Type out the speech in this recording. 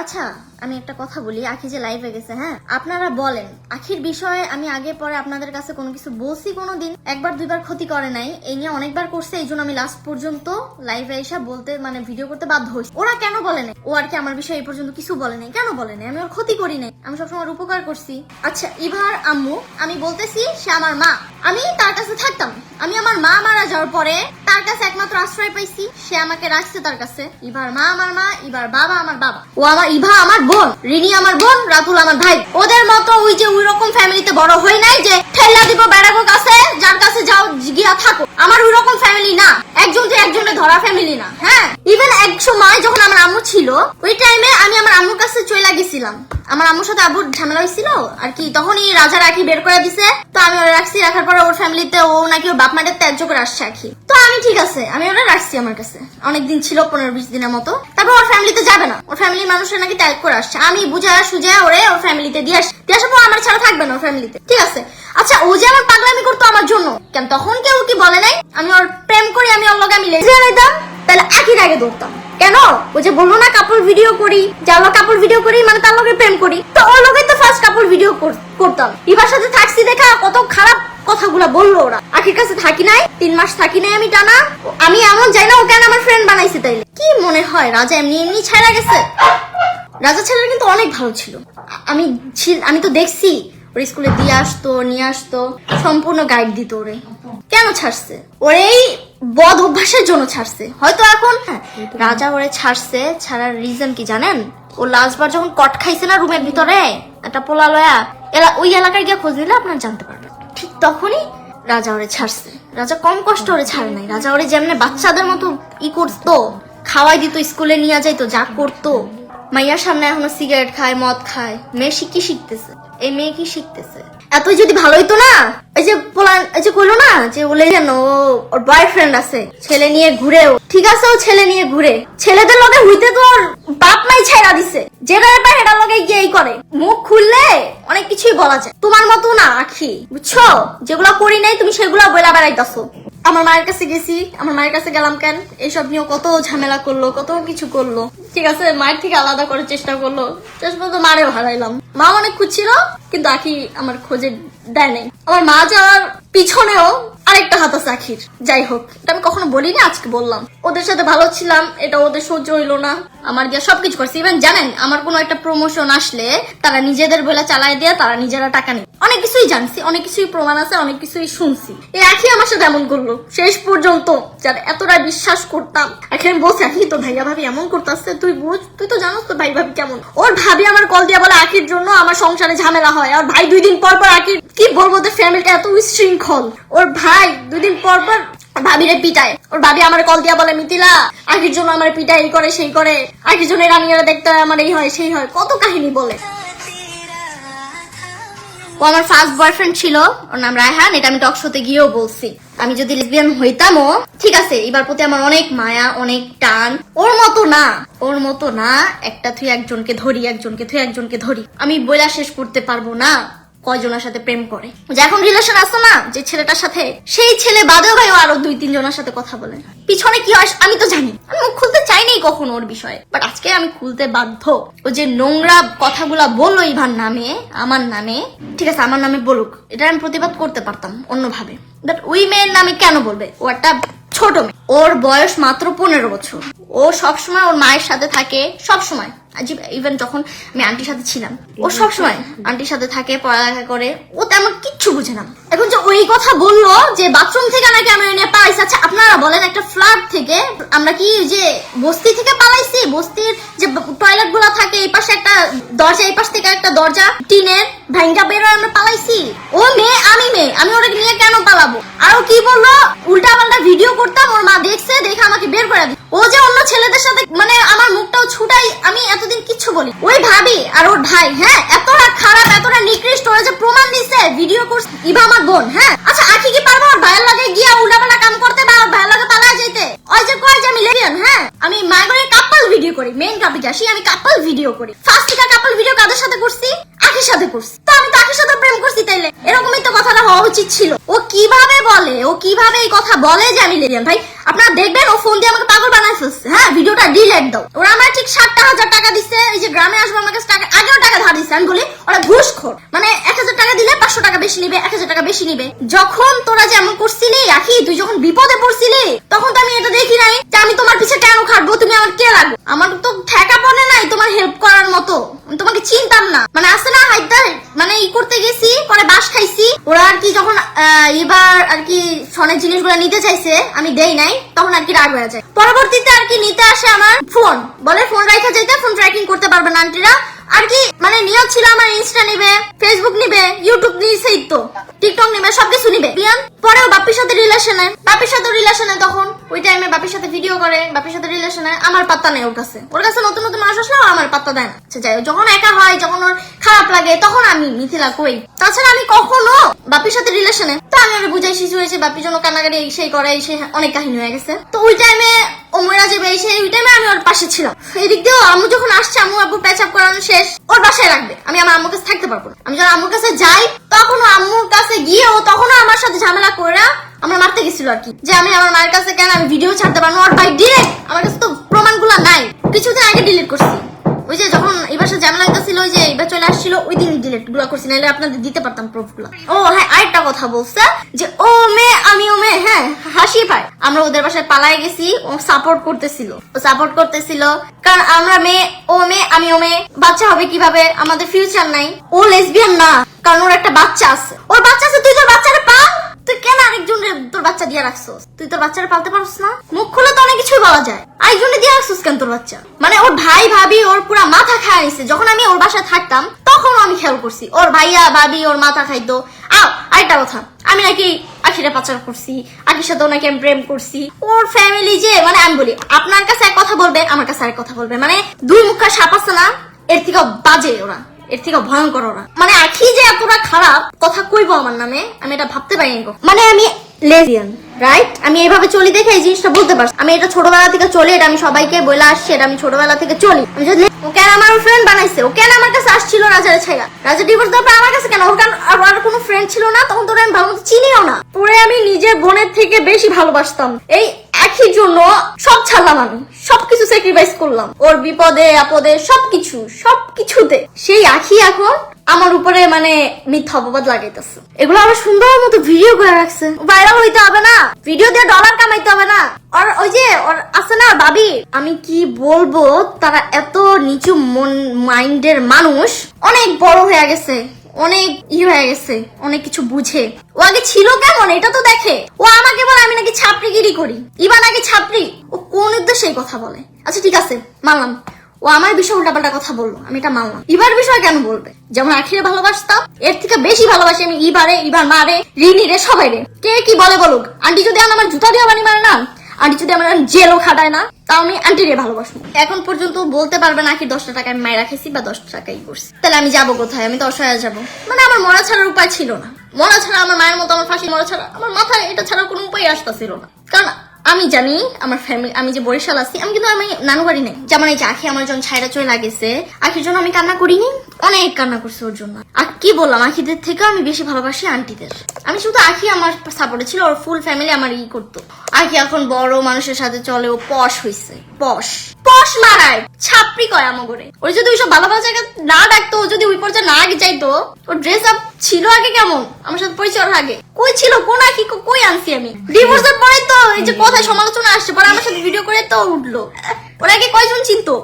আচ্ছা। আমি একটা কথা বলি, আখি যে লাইভে গেছে হ্যাঁ? আপনারা বলেন, আখির বিষয়ে আমি আগে পরে আপনাদের কাছে কোনো কিছু বলছি কোনো দিন একবার দুইবার ক্ষতি করে নাই, এই নিয়ে অনেকবার করছে, এই জন্য আমি লাস্ট পর্যন্ত লাইভে এসে বলতে মানে ভিডিও করতে বাধ্য হয়েছি। ওরা কেন বলে নাই? ও আর কি আমার বিষয়ে এই পর্যন্ত কিছু বলে নাই? কেন বলে নাই? আমি ওর ক্ষতি করি নাই। আমি সবসময় উপকার করছি। আচ্ছা ইভার আম্মু, আমি বলতেছি, সে আমার মা। আমি তার কাছে থাকতাম। আমি আমার মা মারা যাওয়ার পরে তার কাছে একমাত্র আশ্রয় পাইছি। সে আমাকে রাখছে তার কাছে। ইভার মা আমার মা ইভার বাবা আমার বাবা। ও আমার ইভা আমার বোন রিনি আমার বোন রাতুল আমার ভাই। ওদের মতো ওই যে ফ্যামিলিতে বড় হই নাই যে ঠেলা দিব বেড়াবো কাছে যার কাছে যাও গিয়া থাকো। আমার ওই রকম ফ্যামিলি না। একজন যে একজনে ধরা ফ্যামিলি না হ্যাঁ? ইভেন এক সময় যখন আমার আম্মু ছিল, ওই টাইমে আমি আমার আম্মুর কাছে চলে গেছিলাম। আমার আম্মুর সাথে আব্বুর ঝামেলা হয়েছিল আর কি, তখনই রাজা রাখি বের করে দিছে। তো আমি ওরা রাখছি, রাখার পরে ওর ফ্যামিলিতে ও নাকি ওর বাপ মায়ের ত্যায্য করে আসছে আখি তো আমি ঠিক আছে, আমি ওরা রাখছি আমার কাছে। অনেকদিন ছিল, পনেরো বিশ দিনের মতো। তারপর ওর ফ্যামিলিতে যাবে না। ওর ফ্যামিলির মানুষের নাকি ত্যাগ করে আসছে। আমি বুঝা সুজা ওরে ওর ফ্যামিলিতে দিয়ে আসি দিয়ে আসার পর আমার ছাড়া থাকবে না ফ্যামিলিতে ঠিক আছে? আচ্ছা ও যে আমার পাগলামি করতো আমার জন্য। কেন, তখন কেউ কি বলে নাই? আমি ওর প্রেম করি, আমি ওর লগে মিলে যেতাম তাহলে আখির আগে দৌড়তাম কেন? ও যে বলল না কাপড় ভিডিও করি যার কাপড় ভিডিও করি মানে তার লগে প্রেম করি। তো ওর লগে তো ফার্স্ট কাপড় ভিডিও করতাম। ইবার সাথে থাকছি দেখা, কত খারাপ কথাগুলো বলল ওরা। আখির কাছে থাকি নাই, তিন মাস থাকি নাই আমি টানা। আমি এমন যাই না, ও কেন আমার ফ্রেন্ড বানাইছে তাইলে? কি মনে হয়, রাজা এমনি এমনি ছাড়া গেছে? রাজা ছেলেটা কিন্তু অনেক ভালো ছিল। আমি আমি তো দেখছি ওর স্কুলে দিয়ে আসতো নিয়ে আসতো সম্পূর্ণ গাইড দিত ওরে। কেন ছাড়ছে? ওর এই বদ অভ্যাসের জন্য ছাড়ছে। হয়তো এখন হ্যাঁ, রাজা ওরে ছাড়ছে ছাড়ার রিজন কি জানেন? ও লাস্টবার যখন কট খাইছে না রুমের ভিতরে একটা পোলা লয়া এলা ওই এলাকায় গিয়ে খোঁজ নিলে আপনার জানতে পারবেন। ঠিক তখনই রাজা ওরে ছাড়ছে। রাজা কম কষ্ট ওরে ছাড়ে নাই। রাজা ওরে যেমনে বাচ্চাদের মতো ই করতো খাওয়াই দিত স্কুলে নিয়ে যাইতো যা করতো। মাইয়ার সামনে এখনও সিগারেট খায়, মদ খায়। মেয়ে কি শিখতেছে? এই মেয়ে কি শিখতেছে? এতই যদি ভালো হইতো না, এই যে পোলা এই যে কইলো না, যে বলে যেন ওর বয়ফ্রেন্ড আছে, ছেলে নিয়ে ঘুরেও ঠিক আছে ও ছেলে নিয়ে ঘুরে। ছেলেদের লগে হইতে তো ওর বাপ মাই ছাইরা দিছে। যেটা পায় সেটার লগে গিয়েই করে। মুখ খুললে অনেক কিছুই বলা যায়। তোমার মতো না, আখি, বুঝছ? যেগুলো করি নাই, তুমি সেগুলো বইলা বেড়াইতাছো। আমার মায়ের কাছে গেছি, আমার মায়ের কাছে গেলাম কেন? এইসব নিয়ে কত ঝামেলা করল, কত কিছু করল। ঠিক আছে, মায়ের থেকে আলাদা করার চেষ্টা করল। শেষ পর্যন্ত মারেও হারাইলাম। মা অনেক খুঁজছিল কিন্তু আখি আমার খোঁজে দেয় নাই। আমার মা যাওয়ার পিছনেও আরেকটা হাত আছে আখির। যাই হোক, এটা আমি কখনো বলিনি, আজকে বললাম। ওদের সাথে ভালো ছিলাম, এটা ওদের সহ্য হইল না। আমার গিয়ে সবকিছু করছে। ইভেন জানেন, আমার কোনো একটা প্রমোশন আসলে তারা নিজেদের বলে চালাই দিয়ে তারা নিজেরা টাকা নেই অনেক কিছুই জানছি, অনেক কিছুই প্রমাণ আছে, অনেক কিছুই শুনছি। এই আখি আমার সাথে এমন করল। শেষ পর্যন্ত যার এতটা বিশ্বাস করতাম আমি বলছি, আখি তো ভাইয়া ভাবি এমন করতেছে তুই বুঝ তুই তো জানোস তো ভাই ভাবি কেমন। ওর ভাবি আমার কল দিয়া বলে আখির জন্য আমার সংসারে ঝামেলা হয়। আর ভাই দুই দিন পর পর আখির কি বলব তোর ফ্যামিলিটা এত উশৃঙ্খল। ওর ভাই দুই দিন পর পর ভাবিরে পিটায়। ওর ভাবি আমার কল দিয়া বলে মিতিলা আকির জন্য আমার পিটায়, এই করে, সেই করে। আকির জন্য রানিয়ারা দেখতে হয়, আমার এই হয়, সেই হয়। কত কাহিনী বলে। ও আমার ফার্স্ট বয়ফ্রেন্ড ছিল, ওর নাম রায়হান, এটা আমি টক শোতে গিয়েও বলছি। আমি যদি লিসবিয়ান হইতামও ঠিক আছে, এবার প্রতি আমার অনেক মায়া, অনেক টান। ওর মতো না, ওর মতো না, একটা থুই একজনকে ধরি, একজনকে থুই একজনকে ধরি। আমি বইলা শেষ করতে পারব না। কয়জনের সাথে প্রেম করে? যে এখন রিলেশন আছে না, যে ছেলেটার সাথে, সেই ছেলে বাদেও ভাই আরও দুই তিন জনের সাথে কথা বলে। পিছনে কি হয় আমি তো জানি আমি মুখ খুলতে চাইনি কখনো ওর বিষয়ে। বাট আজকে আমি খুলতে বাধ্য। ও যে নোংরা কথাগুলা বলল ইভার নামে, আমার নামে, ঠিক আছে, আমার নামে বলুক, এটা আমি প্রতিবাদ করতে পারতাম অন্যভাবে। বাট মেয়ের নামে কেন বলবে? ও একটা ছোট মেয়ে। ওর বয়স মাত্র পনেরো বছর। ও সবসময় ওর মায়ের সাথে থাকে সবসময়। ইভেন যখন আমি আন্টির সাথে ছিলাম ও সবসময় আন্টির সাথে থাকে পড়ালেখা করে। ও তেমন কিচ্ছু বুঝে না। এখন যে ওই কথা বলল যে বাথরুম থেকে নাকি আমি নিয়ে পালাইছি আচ্ছা আপনারা বলেন একটা ফ্ল্যাট থেকে আমরা কি যে বস্তি থেকে পালাইছি? বস্তির যে টয়লেটগুলা থাকে এই পাশে একটা দরজা এই পাশ থেকে একটা দরজা টিনের ভাঙ্গা বের হয়ে আমরা পালাইছি। ও মেয়ে আমি মেয়ে আমি ওটাকে নিয়ে কেন পালাবো? আর কি বলল? উল্টা পাল্টা ভিডিও করতাম ওর মা দেখছে, দেখে আমাকে বের করে দিল ও যে অন্য ছেলেদের সাথে মানে আমার মুখটাও ছুটাই, আমি এতদিন কিচ্ছু বলি ওই ভাবি আর ওর ভাই হ্যাঁ এতটা খারাপ, এতটা নিকৃষ্ট, ওরা যে প্রমাণ দিছে ভিডিও কোর্স ইভা আমার বোন হ্যাঁ। আচ্ছা আখি কি পারব? ওর ভাইয়ের লাগে গিয়া উল্টাপাল্টা কাম করতে বা ভাইয়ের লাগে পালা যেতে ওই যে কয় যে আমি লেবিয়ান হ্যাঁ। আমি মায়ের কাপাল ভিডিও করি মেইন টপিক আসি, আমি কাপাল ভিডিও করি। ফার্স্ট থেকে কাপাল ভিডিও কাদের সাথে করছি? আখির সাথে করছি। তো আমি তো আখির সাথে প্রেম করছি তাইলে, এরকমই তো কথাটা হওয়া উচিত ছিল। ও কীভাবে বলে? ও কীভাবে এই কথা বলে যে আমি লেলিয়ান ভাই আপনারা দেখবেন ও ফোন দিয়ে আমাকে পাগল বানাই ফেলছে। হ্যাঁ ভিডিওটা ডিলেট দাও ওরা আমার ঠিক ষাটটা হাজার টাকা দিচ্ছে এই যে গ্রামে আসব আমার কাছে টাকা আগেও টাকা ধার দিচ্ছে আমি বলি, ওরা ঘুষখোর। মানে এক হাজার টাকা দিলে পাঁচশো টাকা বেশি নিবে, এক হাজার টাকা বেশি নিবে। যখন তোরা যেমন করছিলি, আখি, তুই যখন বিপদে পড়ছিলি, তখন তো আমি এটা দেখি নাই যে আমি তোমার পিছে কেন খাটবো, তুমি আমার কে লাগো? আমার তো ঠেকা পড়ে নাই তোমার হেল্প করার মতো। তোমাকে চিনতাম না। মানে আসে না হাইতে মানে ই করতে গেছি, পরে বাস খাইছি ওরা আর কি যখন এবার আর কি সনের জিনিসগুলো নিতে চাইছে, আমি দেই নাই, তখন আর কি রাগ হয়ে যায়। পরবর্তীতে আর কি নিতে আসে আমার ফোন বলে ফোন রাখা যাইতে ফোন ট্র্যাকিং করতে পারবে না আন্টিরা আর কি? মানে ছিল আমার ইনস্টা নিবে ফেসবুক নিবে ইউটিউব নিছেই তো। টিকটক নিবে, সবকিছু নিবে। বিয়ান পরেও বাপির সাথে রিলেশনে বাপির সাথে রিলেশনে তখন। ওই টাইমে বাপির সাথে ভিডিও করে বাপির সাথে রিলেশনে আমার পাত্তা নেই ওর কাছে। ওর কাছে নতুন নতুন মানুষ আমার পাত্তা দেয় আচ্ছা যাই যখন একা হয়, যখন ওর খারাপ লাগে, তখন আমি মিথিলা কই? তাছাড়া আমি কখনো বাপির সাথে রিলেশনে তো আমি ওর বুঝাই শিশু হয়েছে বাপির জন্য কান্নাকাটি সেই করে সেই অনেক কাহিনী হয়ে গেছে। তো ওই টাইমে মরা যাবে এই টাইমে আমি ওর পাশে ছিলাম। এদিক দিয়েও আম্মু যখন আসছে, আম্মু আব্বু প্যাচাপ করানো শেষ, ওর বাসায় রাখবে। আমি আমার আম্মুর কাছে থাকতে পারব না। আমি যখন আম্মুর কাছে যাই তখন আম্মুর কাছে গিয়েও তখনও আমার সাথে ঝামেলা করে, আমরা মারতে গেছিল আর কি। যে আমি আমার মায়ের কাছে কেন আমি ভিডিও ছাড়তে পারব দিন করছি নাহলে আপনাদের দিতে পারতাম ও হ্যাঁ আরেকটা কথা বলছে যে, ও আমি ও হ্যাঁ হাসি আমরা ওদের গেছি, ও সাপোর্ট করতেছিল। ও সাপোর্ট করতেছিল, কারণ আমরা ও আমি ও বাচ্চা হবে কীভাবে? আমাদের ফিউচার নাই। ও লেসবিয়ান না, কারণ ওর একটা বাচ্চা আছে। ওর বাচ্চা আছে, তুই তোর বাচ্চাটা পাল? তুই কেন আরেকজনের তোর বাচ্চা দিয়ে রাখছস? তুই তোর বাচ্চাটা পালতে পারছিস না? মুখ খুলে তো অনেক কিছুই বলা যায়। আরেকজনে দিয়ে রাখছস কেন তোর বাচ্চা? মানে ওর ভাই, ভাবি, ওর পুরা মাথা খায় নিছে। যখন আমি ওর বাসায় থাকতাম আমি খেয়াল করছি। ওর ভাইয়া, ভাবি, ওর মাথা খাইতো। আরেকটা কথা। আমি নাকি আখিরা পাচার করছি। আখির সাথেও নাকি আমি প্রেম করছি। ওর ফ্যামিলি যে মানে আমি বলি, আপনার কাছে এক কথা বলবে, আমার কাছে আরেক কথা বলবে। মানে দুই মুখা সাপ আছে না, এর থেকে বাজে ওরা। এর থেকে ভয়ঙ্কর ওরা। মানে আখি যে এতটা খারাপ, কথা কইবো আমার নামে, আমি এটা ভাবতে পারিনি। মানে আমি লেজিয়ান রাইট আমি এইভাবে চলি দেখে এই জিনিসটা বলতে পারছি। আমি এটা ছোটবেলা থেকে চলি, এটা আমি সবাইকে বলে আসছি, এটা আমি ছোটবেলা থেকে চলি। আমি যদি ও কেন আমার ফ্রেন্ড বানাইছে ও কেন আমার কাছে আসছিল রাজারে ছাইরা রাজা ডিভোর্স দেওয়ার আমার কাছে কেন? ওর কারণ আর কোনো ফ্রেন্ড ছিল না, তখন তোরে আমি ভালো চিনিও না। পরে আমি নিজের বোনের থেকে বেশি ভালোবাসতাম। এই একই জন্য সব ছাড়লাম আমি, সবকিছু স্যাক্রিফাইস করলাম। ওর বিপদে, আপদে, সবকিছু, সবকিছুতে। সেই আখি এখন আমার উপরে মানে মিথ্যা অপবাদ লাগাইতেছে। এগুলো আবার সুন্দর মতো ভিডিও করে রাখছে। ভাইরাল হইতে হবে না। ভিডিও দিয়ে ডলার কামাইতে হবে না। আর ওই যে, ওর আছে না আমি কি বলব, তারা এত নিচু মন, মাইন্ডের মানুষ। অনেক বড় হয়ে গেছে। অনেক ই হয়ে গেছে। অনেক কিছু বুঝে। ও আগে ছিল কেমন? এটা তো দেখে। ও আমাকে বলে, আমি নাকি ছাপড়িগিরি করি। ইবা নাকি ছাপড়ি ও কোন উদ্দেশ্যে কথা বলে? আচ্ছা ঠিক আছে, মানলাম। ও আমার বিষয়ে উল্টাপাল্টা কথা বলল, আমি এটা মানলাম। ইবার বিষয় কেন বলবে? যেমন আখিরে ভালোবাসতাম এর থেকে বেশি ভালোবাসি আমি ইবারে ইবার মারে, রিনি রে, সবাই রে। কে কি বলে বলুক? আন্টি যদি আমার জুতা দিয়ে বানি মারে না, আন্টি যদি আমার জেলও খাটায় না, তাও আমি আন্টি রে ভালোবাসবো। এখন পর্যন্ত বলতে পারবে না কি দশটা টাকা আমি মায়ের রাখেছি বা দশটা টাকাই করছি। তাহলে আমি যাব কোথায়? আমি তো অসহায় যাব। মানে আমার মরা ছাড়ার উপায় ছিল না। মরা ছাড়া আমার মায়ের মতো আমার ফাঁসি, মরা ছাড়া আমার মাথায় এটা ছাড়া কোনো উপায় আসতেছিল না। কারণ আমি জানি আমার ফ্যামিলি আমি যে বরিশাল আছি, আমি কিন্তু আমি নানু বাড়ি নেই। যেমন এই যে আখি আমার যখন ছাইরা চলে লাগেছে আখির জন্য আমি কান্না করিনি, অনেক কান্না করছি ওর জন্য। আর কি বললাম, আখিদের থেকে আমি বেশি ভালোবাসি আন্টিদের আমি শুধু আখি আমার সাপোর্টে ছিল, ওর ফুল ফ্যামিলি আমার ই করতো। আখি এখন বড় মানুষের সাথে চলে, ও পশ হইছে, পশ। পশ মারায়, ছাপড়ি কয় আমাগরে। ওর যদি ওইসব ভালো ভালো জায়গা না ডাকতো যদি ওই পর্যায়ে না যাইতো, ওর ড্রেস আপ ছিল আগে কেমন? আমার সাথে পরিচয় আগে। কই ছিল? কোন কি কই আনছি আমি? ডিভোর্সের পরে তো এই যে কথায় সমালোচনা আসছে পরে আমার সাথে ভিডিও করে তো উঠল। ওরা আগে কয়জন চিনতো?